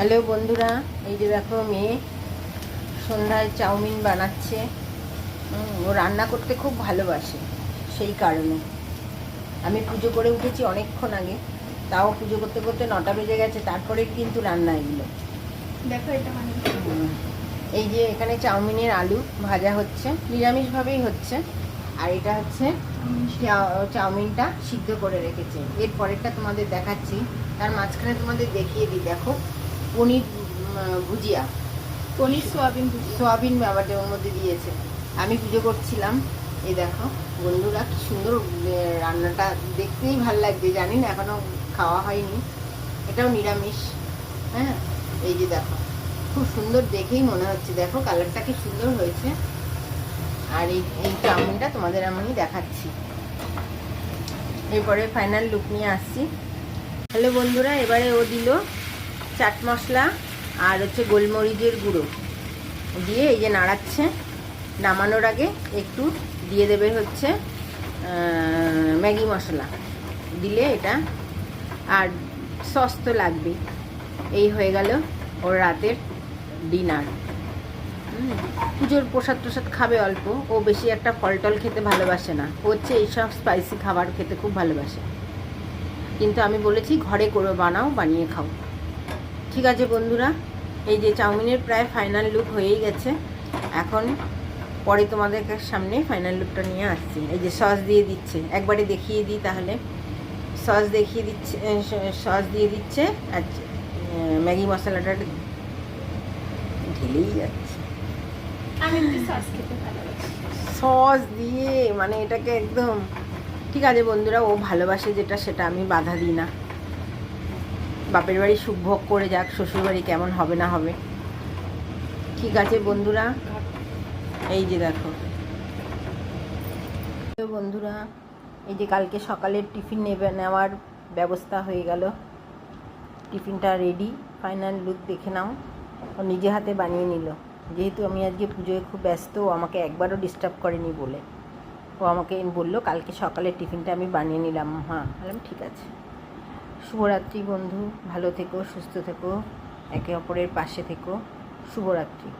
Hello বন্ধুরা এই যে দেখো মেয়ে সন্ধ্যায় চাউমিন বানাচ্ছে। ও রান্না করতে খুব ভালোবাসে সেই কারণে। আমি পুজো করে উঠেছি অনেকক্ষণ আগে তাও পুজো করতে করতে নটা বেজে গেছে তারপরে কিন্তু রান্না এগুলো দেখো এটা মানে। এই যে এখানে চাউমিনের আলু ভাজা হচ্ছে নিরামিষভাবেই হচ্ছে। আর এটা হচ্ছে চাউমিনটা সিদ্ধ করে রেখেছে। এর পরেরটা তোমাদের দেখাচ্ছি তার মাঝখানে তোমাদের দেখিয়ে দিই দেখো। পনির ভুজিয়া। পনির, সোয়াবিন সোয়াবিন ব্যাপারটা ওর মধ্যে দিয়েছে। আমি পুজো করছিলাম। এই দেখো, বন্ধুরা কি সুন্দর রান্নাটা দেখতেই ভালো লাগছে। জানি না এখনও খাওয়া হয়নি। এটাও নিরামিষ হ্যাঁ? এই যে দেখো, খুব সুন্দর দেখেই মনে হচ্ছে। দেখো, কালারটা কি সুন্দর হয়েছে। আর এই এই চাউমিনটা তোমাদের আমি দেখাচ্ছি। এরপরে ফাইনাল লুক নিয়ে আসছি। হ্যালো বন্ধুরা, এবারে ও দিল চাট মশলা আর হচ্ছে গোলমরিচের গুঁড়ো দিয়ে এই যে নাড়াচ্ছে, নামানোর আগে একটু দিয়ে দেবে হচ্ছে ম্যাগি মশলা। দিলে এটা আর সস তো লাগবেই। এই হয়ে গেল ওর রাতের ডিনার। পুজোর প্রসাদ প্রসাদ খাবে অল্প। ও বেশি একটা ফল টল খেতে ভালোবাসে না। হচ্ছে এইসব স্পাইসি খাবার খেতে খুব ভালোবাসে। কিন্তু আমি বলেছি, ঘরে করে বানাও, বানিয়ে খাও। ঠিক আছে বন্ধুরা এই যে চাউমিনের প্রায় ফাইনাল লুক হয়েই গেছে। এখন পরে তোমাদের সামনে ফাইনাল লুকটা নিয়ে আসছি। এই যে সস দিয়ে দিচ্ছে। একবারে দেখিয়ে দিই তাহলে। সস দেখিয়ে দিচ্ছে সস দিয়ে দিচ্ছে আর ম্যাগি মশলাটা ঢেলেই যাচ্ছে। সস দিয়ে মানে এটাকে একদম ঠিক আছে বন্ধুরা ও ভালোবাসে যেটা সেটা আমি বাধা দিই না। বাপের বাড়ি সুখ ভোগ করে যাক, শ্বশুর বাড়ি কেমন হবে না হবে। ঠিক আছে বন্ধুরা, এই যে দেখো। বন্ধুরা, এই যে কালকে সকালের টিফিন নেবে, নেওয়ার ব্যবস্থা হয়ে গেল। টিফিনটা রেডি ফাইনাল লুক দেখে নাও। ও নিজে হাতে বানিয়ে নিল। যেহেতু আমি আজকে পুজোয় খুব ব্যস্ত, ও আমাকে একবারও ডিস্টার্ব করেনি বলে। ও আমাকে বলল, কালকে সকালের টিফিনটা আমি বানিয়ে নিলাম হ্যাঁ ঠিক আছে। শুভরাত্রি বন্ধু। ভালো থেকো সুস্থ থেকো। একে অপরের পাশে থেকো। শুভরাত্রি।